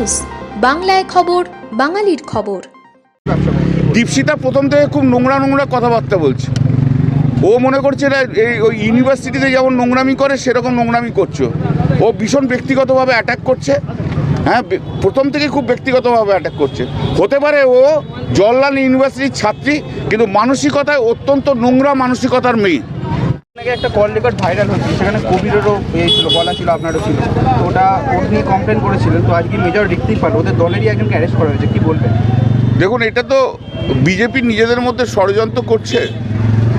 News, বাংলায় খবর, বাঙালির খবর। দীপশিতা, প্রথম থেকে খুব নোংরা নোংরা কথাবার্তা বলছে। ও মনে করছে এরা এই ওই ইউনিভার্সিটিতে যেমন নোংরামি করে, সেরকম নোংরামি করছ। ও ভীষণ ব্যক্তিগতভাবে অ্যাটাক করছে। হ্যাঁ প্রথম থেকে খুব ব্যক্তিগতভাবে অ্যাটাক করছে। হতে পারে ও জওয়াহরলাল ইউনিভার্সিটির ছাত্রী, কিন্তু মানসিকতায় অত্যন্ত নোংরা মানসিকতার মেয়ে। একটা কল রেকর্ড ভাইরাল হচ্ছে সেখানে কবিরেরও এ ছিল, বলা ছিল, আপনারও ছিল। তো ওটা নিয়ে কমপ্লেন করেছিলেন, তো আজকে মেজর রিক্তি পাল ওদের দলেরই একজনকে অ্যারেস্ট করা হয়েছে, কি বলবেন? দেখুন, এটা তো বিজেপি নিজেদের মধ্যে ষড়যন্ত্র করছে।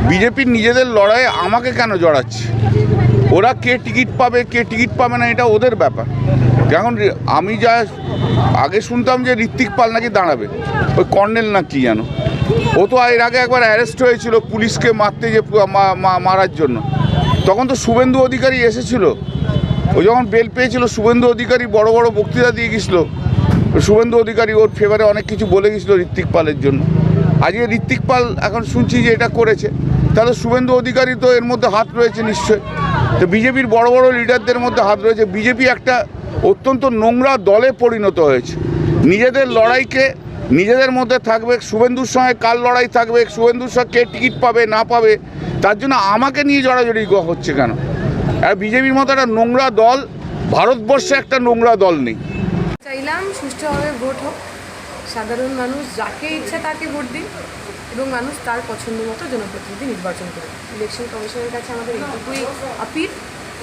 বিজেপির নিজেদের লড়াইয়ে আমাকে কেন জড়াচ্ছে? ওরা কে টিকিট পাবে, কে টিকিট পাবে না, এটা ওদের ব্যাপার। এখন আমি যা আগে শুনতাম যে ঋত্বিক পাল নাকি দাঁড়াবে, ওই কর্নেল না কি যেন। ও তো এর আগে একবার অ্যারেস্ট হয়েছিল পুলিশকে মারতে যে মারার জন্য। তখন তো শুভেন্দু অধিকারী এসেছিল। ও যখন বেল পেয়েছিল, শুভেন্দু অধিকারী বড় বড় বক্তৃতা দিয়ে গেছিল শুভেন্দু অধিকারী ওর ফেভারে অনেক কিছু বলে গেছিল ঋত্বিক পালের জন্য। আজকে ঋত্বিক পাল এখন শুনছি যে এটা করেছে। তাহলে শুভেন্দু অধিকারী তো এর মধ্যে হাত রয়েছে নিশ্চয়। তো বিজেপির বড় বড় লিডারদের মধ্যে হাত রয়েছে। বিজেপি একটা অত্যন্ত নোংরা দলে পরিণত হয়েছে। নিজেদের লড়াইকে নিজেদের মধ্যে থাকবে, শুভেন্দুর সঙ্গে কাল লড়াই থাকবে, শুভেন্দুর সঙ্গে কে টিকিট পাবে, না পাবে, তার জন্য আমাকে নিয়ে জড়াজড়ি হচ্ছে কেন? আর বিজেপির মতো একটা নোংরা দল, ভারতবর্ষে একটা নোংরা দল নেই। চাইলাম সুষ্ঠুভাবে ভোট হোক, সাধারণ মানুষ যাকে ইচ্ছা তাকে ভোট দিন এবং মানুষ তার পছন্দ মতো জনপ্রতিনিধি নির্বাচন করে ইলেকশন কমিশনের কাছে আমাদের এইটুকুই আপিল,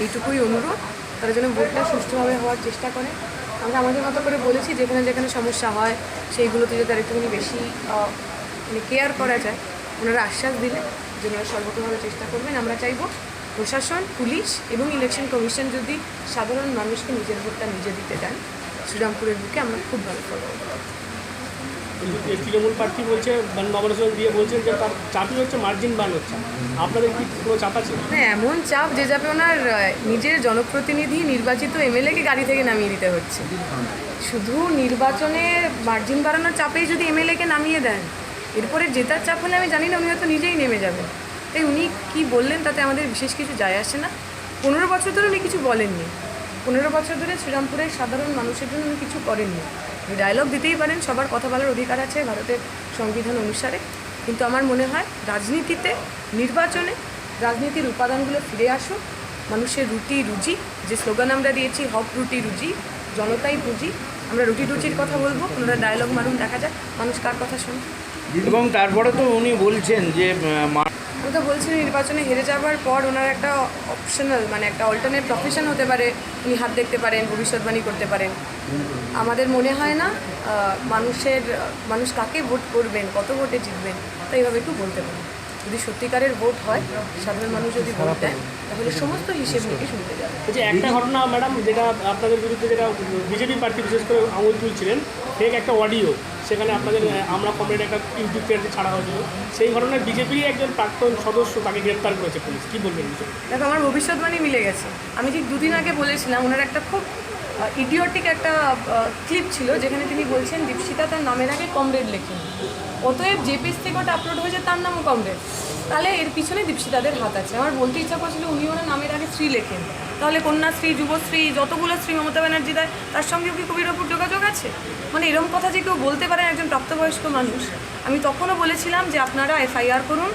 এইটুকুই অনুরোধ, তারা যেন ভোটটা সুষ্ঠুভাবে হওয়ার চেষ্টা করে। আমরা আমাদের মতো করে বলেছি, যেখানে যেখানে সমস্যা হয় সেইগুলোতে যদি আর একটুখানি বেশি মানে কেয়ার করা যায়। ওনারা আশ্বাস দিলে যে ওনারা সর্বতভাবে চেষ্টা করবেন। আমরা চাইব প্রশাসন, পুলিশ এবং ইলেকশন কমিশন যদি সাধারণ মানুষকে নিজের ভোটটা নিজে দিতে দেন, শ্রীরামপুরের বুকে আমরা খুব ভালো করব। এই তৃণমূল প্রার্থী বলছে মানে নবরচন দিয়ে বলছেন যে তার চাপই হচ্ছে মার্জিন বান হচ্ছে। আপনাদের কি কোনো চাপ আছে? না এমন চাপ যে যাবে ওনার নিজের জনপ্রতিনিধি নির্বাচিত এমএলএকে গাড়ি থেকে নামিয়ে দিতে হচ্ছে। শুধু নির্বাচনে মার্জিন বাড়ানোর চাপেই যদি এমএলএকে নামিয়ে দেন, এরপরে জেতার চাপ হলে আমি জানি না উনি হয়তো নিজেই নেমে যাবেন। তাই উনি কি বললেন তাতে আমাদের বিশেষ কিছু যায় আসে না। পনেরো বছর ধরে উনি কিছু বলেননি। পনেরো বছর ধরে শ্রীরামপুরের সাধারণ মানুষের জন্য উনি কিছু করেননি। উনি ডায়লগ দিতেই পারেন, সবার কথা বলার অধিকার আছে ভারতের সংবিধান অনুসারে। কিন্তু আমার মনে হয় রাজনীতিতে, নির্বাচনে রাজনীতির উপাদানগুলো ফিরে আসুক, মানুষের রুটি রুজি, যে স্লোগান আমরা দিয়েছি, হক রুটি রুজি, জনতাই পুঁজি, আমরা রুটি রুচির কথা বলব ওনারা ডায়লগ মারুন, দেখা যাক মানুষ কার কথা শুনে এবং তারপরে তো উনি বলছেন যে আমি তো বলছি নির্বাচনে হেরে যাওয়ার পর ওনার একটা অপশনাল মানে একটা অল্টারনেট প্রফেশন হতে পারে, উনি হাত দেখতে পারেন, ভবিষ্যৎবাণী করতে পারেন। আমাদের মনে হয় না মানুষের, মানুষ কাকে ভোট করবেন, কত ভোটে জিতবেন, তা এইভাবে একটু বলতে পারেন। যদি সত্যিকারের ভোট হয়, সাধারণ মানুষ যদি ভোট দেন তাহলে সমস্ত হিসেব নিকে শুনতে যাবে। যে একটা ঘটনা ম্যাডাম যেটা আপনাদের বিরুদ্ধে যেটা, বিজেপি প্রার্থী বিশেষ করে আঙুল তুলছিলেন একটা অডিও সেখানে আপনাদের আমরা কমরেড একটা ইউটিউব চ্যানেলে ছাড়া হয়েছিল। সেই ঘটনায় বিজেপির একজন প্রাক্তন সদস্য তাকে গ্রেপ্তার করেছে পুলিশ। কী বলবেন দেখো, আমার ভবিষ্যৎবাণী মিলে গেছে। আমি ঠিক দুদিন আগে বলেছিলাম, ওনার একটা খুব ইডিওটিক একটা ক্লিপ ছিল, যেখানে তিনি বলছেন, দীপশিতা তার নামের আগে কমরেড লেখেন অতএব যে থেকে ওটা আপলোড হয়েছে, তার নামও কমরেড তাহলে এর পিছনে দীপশিতাদের হাত আছে। আমার বলতে ইচ্ছা করছিল উনি ওনার নামের আগে স্ত্রী লেখেন। তাহলে কন্যাশ্রী যুবশ্রী যতগুলো শ্রী মমতা ব্যানার্জি দেয়, তার সঙ্গেও কি কবির ওপর যোগাযোগ আছে? মানে এরকম কথা যে কেউ বলতে পারেন একজন প্রাপ্তবয়স্ক মানুষ। আমি তখনও বলেছিলাম যে আপনারা এফআইআর করুন,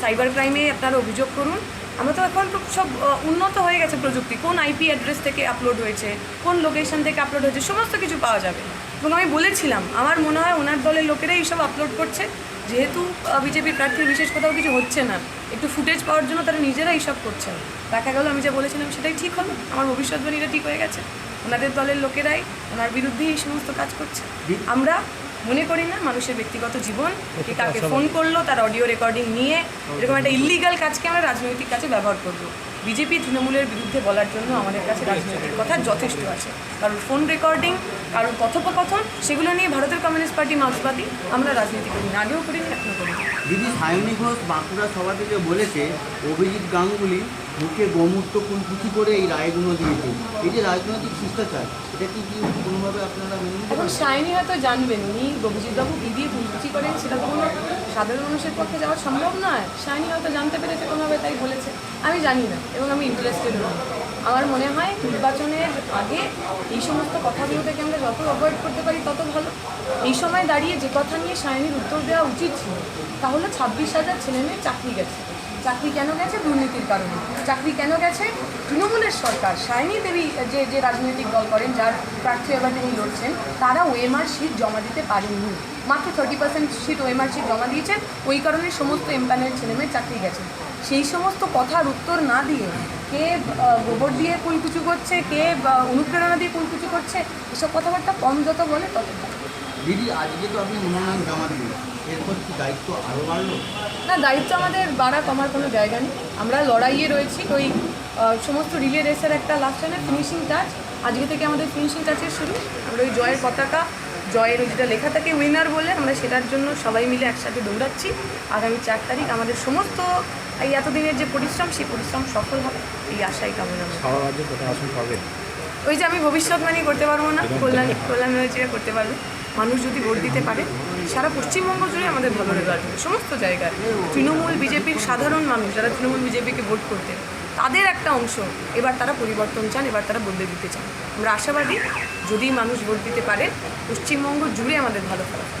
সাইবার ক্রাইমে আপনারা অভিযোগ করুন। আমরা তো এখন সব উন্নত হয়ে গেছে প্রযুক্তি। কোন আইপি অ্যাড্রেস থেকে আপলোড হয়েছে, কোন লোকেশন থেকে আপলোড হয়েছে, সমস্ত কিছু পাওয়া যাবে। এবং আমি বলেছিলাম আমার মনে হয় ওনার দলের লোকেরাই এইসব আপলোড করছে। যেহেতু বিজেপির প্রার্থীর বিশেষ কোথাও কিছু হচ্ছে না। একটু ফুটেজ পাওয়ার জন্য তারা নিজেরা এইসব করছেন। দেখা গেল আমি যা বলেছিলাম সেটাই ঠিক হলো। আমার ভবিষ্যৎবাণীটা ঠিক হয়ে গেছে। ওনাদের দলের লোকেরাই ওনার বিরুদ্ধে এই সমস্ত কাজ করছে। আমরা মনে করি না মানুষের ব্যক্তিগত জীবন কে কাকে ফোন করল তার অডিও রেকর্ডিং নিয়ে এরকম একটা ইলিগাল কাজকে আমরা রাজনৈতিক কাজে ব্যবহার করব। বিজেপি তৃণমূলের বিরুদ্ধে বলার জন্য আমাদের কাছে রাজনৈতিক কথা যথেষ্ট আছে কারোর ফোন রেকর্ডিং কারোর কথোপকথন, সেগুলো নিয়ে ভারতের কমিউনিস্ট পার্টি মার্ক্সবাদী, আমরা রাজনীতি করি না আগেও করিনি এখনও করি না। দিদি সায়নী ঘোষ বাঁকুড়া সভা থেকে বলেছে অভিজিৎ গাঙ্গুলি মুখে গোমূত্র কুলকুচি করে এই রায়গুলো দিয়েছে এই যে রাজনৈতিক শিষ্টাচার এটা কি কি কোনোভাবে আপনারা এখন? শাইনি হয়তো জানবেন উনি অভিজিৎবাবু কী দিয়ে ফুলকুচি করেন সেটা তো কোনো সাধারণ মানুষের পক্ষে যাওয়া সম্ভব নয়। শাইনি হয়তো জানতে পেরেছে কোনোভাবে তাই বলেছে। আমি জানি না এবং আমি ইন্টারেস্টেড নই। আমার মনে হয় নির্বাচনের আগে এই সমস্ত কথাগুলো থেকে আমরা যত অ্যাভয়েড করতে পারি তত ভালো। এই সময় দাঁড়িয়ে যে কথা নিয়ে সায়নীর উত্তর দেওয়া উচিত ছিল তাহলে ছাব্বিশ হাজার ছেলেমেয়ের চাকরি গেছে। চাকরি কেন গেছে? দুর্নীতির কারণে। চাকরি কেন গেছে? তৃণমূলের সরকার, সায়নী দেবী যে যে রাজনৈতিক দল করেন, যার প্রার্থী এবার তিনি লড়ছেন, তারা ওএমআর শিট জমা দিতে পারেননি। মাত্র thirty percent sheet OMR sheet জমা দিয়েছেন। ওই কারণে সমস্ত এমপ্যানেল ছেলেমেয়ের চাকরি গেছে। সেই সমস্ত কথার উত্তর না দিয়ে কে গোবর দিয়ে কুলকুচু করছে কে অনুপ্রেরণা দিয়ে কুলকুচু করছে এসব কথাবার্তা কম যত বলে তত দিদি আজকে তো আপনি মনোনয়ন জমা দিলেন। এরপর কি দায়িত্ব আরও বাড়লো? না দায়িত্ব আমাদের বাড়া কমার কোনো জায়গা নেই। আমরা লড়াইয়ে রয়েছি ওই সমস্ত রিলে রেসের একটা লাস্ট টাইমে ফিনিশিং টাচ আজকে থেকে আমাদের ফিনিশিং টাচের শুরু। আমরা ওই জয়ের পতাকা জয়ের ওই যেটা লেখা থাকে উইনার বলে আমরা সেটার জন্য সবাই মিলে একসাথে দৌড়াচ্ছি। আগামী চার তারিখ আমাদের সমস্ত এই এতদিনের যে পরিশ্রম সেই পরিশ্রম সফল হবে এই আশাই কামনা। ওই যে আমি ভবিষ্যৎবাণী করতে পারব না কল্যাণ কল্যাণ ব্যানার্জিরা করতে পারবে। মানুষ যদি ভোট দিতে পারে সারা পশ্চিমবঙ্গ জুড়ে আমাদের ভালো রেজাল্ট সমস্ত জায়গায়। তৃণমূল বিজেপির সাধারণ মানুষ যারা তৃণমূল বিজেপিকে ভোট করতে তাদের একটা অংশ এবার তারা পরিবর্তন চান এবার তারা বদলে দিতে চান। আমরা আশাবাদী যদি মানুষ ভোট দিতে পারে পশ্চিমবঙ্গ জুড়ে আমাদের ভালো ফলাফল